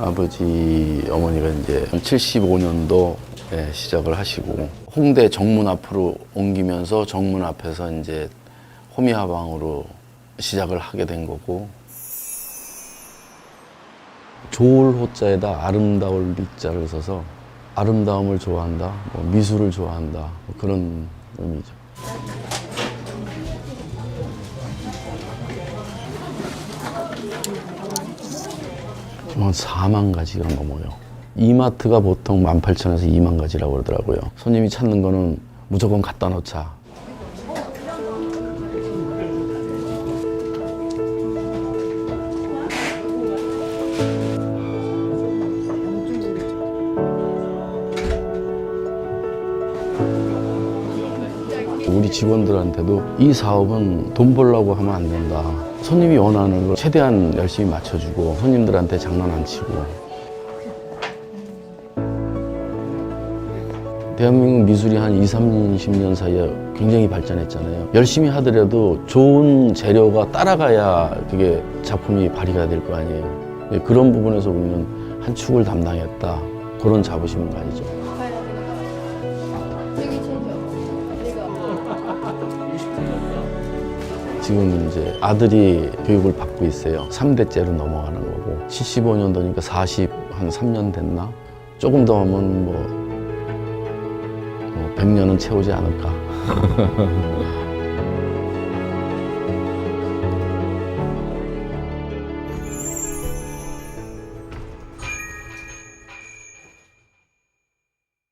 아버지 어머니가 이제 75년도 에 시작을 하시고 홍대 정문 앞으로 옮기면서 정문 앞에서 이제 호미화방으로 시작을 하게 된 거고 좋을 호자에다 아름다울 미자를 써서 아름다움을 좋아한다, 뭐 미술을 좋아한다 뭐 그런 의미죠. 한 4만 가지가 넘어요. 이마트가 보통 18,000에서 2만 가지라고 그러더라고요. 손님이 찾는 거는 무조건 갖다 놓자. 직원들한테도 이 사업은 돈 벌려고 하면 안 된다. 손님이 원하는 걸 최대한 열심히 맞춰주고 손님들한테 장난 안 치고. 대한민국 미술이 한 2, 30년 사이에 굉장히 발전했잖아요. 열심히 하더라도 좋은 재료가 따라가야 그게 작품이 발휘가 될 거 아니에요. 예, 그런 부분에서 우리는 한 축을 담당했다. 그런 자부심을 가지죠. 지금 이제 아들이 교육을 받고 있어요. 3대째로 넘어가는 거고 75년도니까 40, 한 3년 됐나? 조금 더 하면 뭐, 뭐 100년은 채우지 않을까.